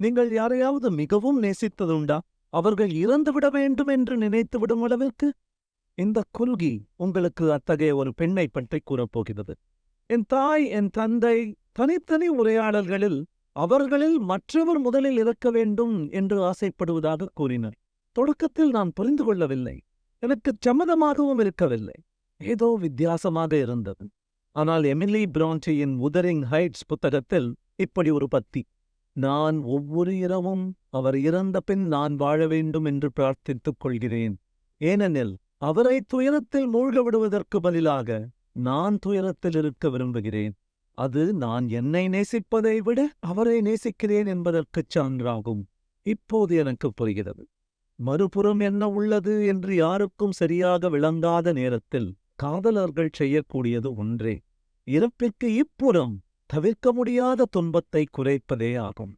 நீங்கள் யாரையாவது மிகவும் நேசித்ததுண்டா? அவர்கள் இறந்துவிட வேண்டும் என்று நினைத்து விடும் அளவிற்கு? இந்த கொள்கை உங்களுக்கு அத்தகைய ஒரு பெண்ணை பற்றி கூறப்போகிறது. என் தாய் என் தந்தை தனித்தனி உரையாடல்களில் அவர்களில் மற்றவர் முதலில் இறக்க வேண்டும் என்று ஆசைப்படுவதாக கூறினர். தொடக்கத்தில் நான் புரிந்து கொள்ளவில்லை. எனக்கு சம்மதமாகவும் இருக்கவில்லை. ஏதோ வித்தியாசமாக இருந்தது. ஆனால் எமிலி பிரான்சியின் உதரிங் ஹைட்ஸ் புத்தகத்தில் இப்படி ஒரு பத்தி. நான் ஒவ்வொரு இரவும் அவர் இறந்த பின் நான் வாழ வேண்டும் என்று பிரார்த்தித்துக் கொள்கிறேன். ஏனெனில் அவரை துயரத்தில் மூழ்க விடுவதற்கு பதிலாக நான் துயரத்தில் இருக்க விரும்புகிறேன். அது நான் என்னை நேசிப்பதை விட அவரை நேசிக்கிறேன் என்பதற்குச் சான்றாகும். இப்போது எனக்கு புரிகிறது. மறுபுறம் என்ன உள்ளது என்று யாருக்கும் சரியாக விளங்காத நேரத்தில் காதலர்கள் செய்யக்கூடியது ஒன்றே. இறப்பிற்கு இப்புறம் தவிர்க்க முடியாத துன்பத்தை குறைப்பதே ஆகும்.